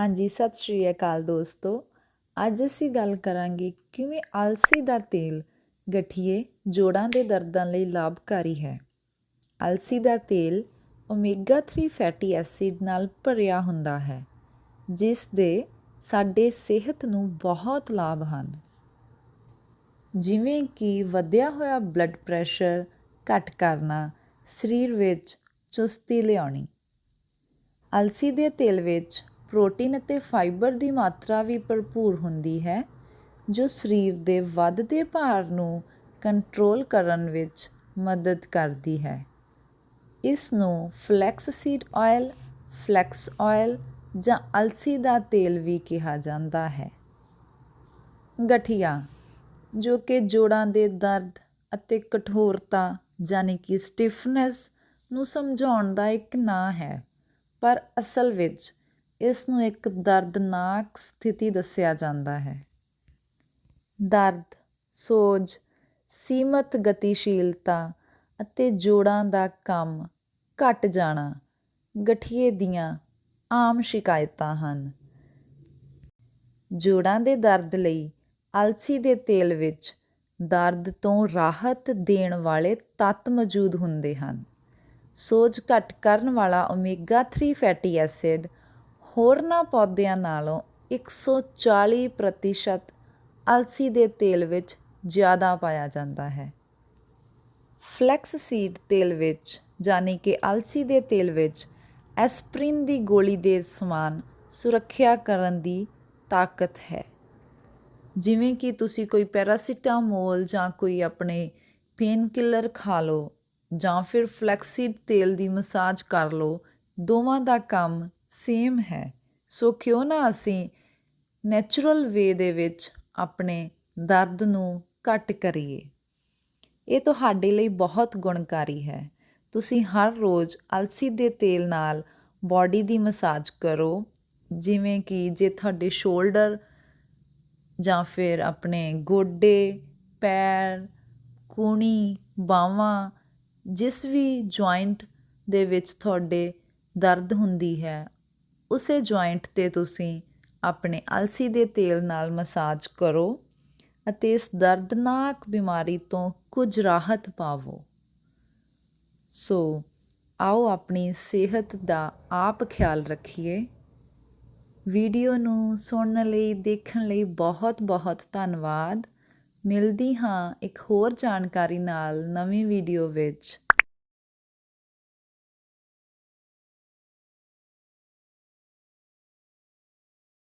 ਹਾਂਜੀ, ਸਤਿ ਸ਼੍ਰੀ ਅਕਾਲ ਦੋਸਤੋ। ਅੱਜ ਅਸੀਂ ਗੱਲ ਕਰਾਂਗੇ ਕਿਵੇਂ ਅਲਸੀ ਦਾ ਤੇਲ ਗਠੀਏ ਜੋੜਾਂ ਦੇ ਦਰਦਾਂ ਲਈ ਲਾਭਕਾਰੀ ਹੈ। ਅਲਸੀ ਦਾ ਤੇਲ ਓਮੇਗਾ 3 ਫੈਟੀ ਐਸਿਡ ਨਾਲ ਭਰਿਆ ਹੁੰਦਾ ਹੈ, ਜਿਸ ਦੇ ਸਾਡੇ ਸਿਹਤ ਨੂੰ ਬਹੁਤ ਲਾਭ ਹਨ। ਜਿਵੇਂ ਕਿ ਵਧਿਆ ਹੋਇਆ ਬਲੱਡ ਪ੍ਰੈਸ਼ਰ ਘੱਟ ਕਰਨਾ, ਸਰੀਰ ਵਿੱਚ ਚੁਸਤੀ ਲਿਆਉਣੀ। ਅਲਸੀ ਦੇ ਤੇਲ ਵਿੱਚ ਪ੍ਰੋਟੀਨ ਅਤੇ ਫਾਈਬਰ ਦੀ ਮਾਤਰਾ ਵੀ ਭਰਪੂਰ ਹੁੰਦੀ ਹੈ, ਜੋ ਸਰੀਰ ਦੇ ਵੱਧਦੇ ਭਾਰ ਨੂੰ ਕੰਟਰੋਲ ਕਰਨ ਵਿੱਚ ਮਦਦ ਕਰਦੀ ਹੈ। ਇਸ ਨੂੰ flax seed oil flax oil ਜਾਂ ਅਲਸੀ ਦਾ ਤੇਲ ਵੀ ਕਿਹਾ ਜਾਂਦਾ ਹੈ। ਗਠੀਆ, ਜੋ ਕਿ ਜੋੜਾਂ ਦੇ ਦਰਦ ਅਤੇ ਕਠੋਰਤਾ ਯਾਨੀ ਕਿ ਸਟਿਫਨੈਸ ਨੂੰ ਸਮਝਾਉਣ ਦਾ ਇੱਕ ਨਾਂ ਹੈ, ਪਰ ਅਸਲ ਵਿੱਚ ਇਸ ਨੂੰ ਇੱਕ ਦਰਦਨਾਕ ਸਥਿਤੀ ਦੱਸਿਆ ਜਾਂਦਾ ਹੈ। ਦਰਦ, ਸੋਜ, ਸੀਮਤ ਗਤੀਸ਼ੀਲਤਾ ਅਤੇ ਜੋੜਾਂ ਦਾ ਕੰਮ ਘਟ ਜਾਣਾ ਗਠੀਏ ਦੀਆਂ ਆਮ ਸ਼ਿਕਾਇਤਾਂ ਹਨ। ਜੋੜਾਂ ਦੇ ਦਰਦ ਲਈ ਅਲਸੀ ਦੇ ਤੇਲ ਵਿੱਚ ਦਰਦ ਤੋਂ ਰਾਹਤ ਦੇਣ ਵਾਲੇ ਤੱਤ ਮੌਜੂਦ ਹੁੰਦੇ ਹਨ। ਸੋਜ ਘੱਟ ਕਰਨ ਵਾਲਾ ਓਮੇਗਾ 3 ਫੈਟੀ ਐਸਿਡ ਹੋਰਨਾਂ ਪੌਦਿਆਂ ਨਾਲੋਂ 140% ਅਲਸੀ ਦੇ ਤੇਲ ਵਿੱਚ ਜ਼ਿਆਦਾ ਪਾਇਆ ਜਾਂਦਾ ਹੈ। ਫਲੈਕਸ ਸੀਡ ਤੇਲ ਵਿੱਚ, ਯਾਨੀ ਕਿ ਅਲਸੀ ਦੇ ਤੇਲ ਵਿੱਚ, ਐਸਪ੍ਰਿਨ ਦੀ ਗੋਲੀ ਦੇ ਸਮਾਨ ਸੁਰੱਖਿਆ ਕਰਨ ਦੀ ਤਾਕਤ ਹੈ। ਜਿਵੇਂ ਕਿ ਤੁਸੀਂ ਕੋਈ ਪੈਰਾਸੀਟਾਮੋਲ ਜਾਂ ਕੋਈ ਆਪਣੇ ਪੇਨ ਕਿਲਰ ਖਾ ਲਓ ਜਾਂ ਫਿਰ ਫਲੈਕਸੀਡ ਤੇਲ ਦੀ ਮਸਾਜ ਕਰ ਲਓ, ਦੋਵਾਂ ਦਾ ਕੰਮ ਸੇਮ ਹੈ। ਸੋ ਕਿਉਂ ਨਾ ਅਸੀਂ ਨੈਚੁਰਲ ਵੇ ਦੇ ਵਿੱਚ ਆਪਣੇ ਦਰਦ ਨੂੰ ਘੱਟ ਕਰੀਏ। ਇਹ ਤੁਹਾਡੇ ਲਈ ਬਹੁਤ ਗੁਣਕਾਰੀ ਹੈ। ਤੁਸੀਂ ਹਰ ਰੋਜ਼ ਅਲਸੀ ਦੇ ਤੇਲ ਨਾਲ ਬਾਡੀ ਦੀ ਮਸਾਜ ਕਰੋ, ਜਿਵੇਂ ਕਿ ਜੇ ਤੁਹਾਡੇ ਸ਼ੋਲਡਰ ਜਾਂ ਫਿਰ ਆਪਣੇ ਗੋਡੇ, ਪੈਰ, ਕੂਣੀ, ਬਾਹਾਂ, ਜਿਸ ਵੀ ਜੁਆਇੰਟ ਦੇ ਵਿੱਚ ਤੁਹਾਡੇ ਦਰਦ ਹੁੰਦੀ ਹੈ ਉਸੇ ਜੁਆਇੰਟ ਤੇ ਤੁਸੀਂ ਆਪਣੇ ਅਲਸੀ ਦੇ ਤੇਲ ਨਾਲ ਮਸਾਜ ਕਰੋ ਅਤੇ ਇਸ ਦਰਦਨਾਕ ਬਿਮਾਰੀ ਤੋਂ ਕੁਝ ਰਾਹਤ ਪਾਵੋ। ਸੋ, ਆਓ ਆਪਣੀ ਸਿਹਤ ਦਾ ਆਪ ਖਿਆਲ ਰੱਖੀਏ। ਵੀਡੀਓ ਨੂੰ ਸੁਣਨ ਲਈ, ਦੇਖਣ ਲਈ ਬਹੁਤ ਬਹੁਤ ਧੰਨਵਾਦ। ਮਿਲਦੀ ਹਾਂ ਇੱਕ ਹੋਰ ਜਾਣਕਾਰੀ ਨਾਲ ਨਵੀਂ ਵੀਡੀਓ ਵਿੱਚ।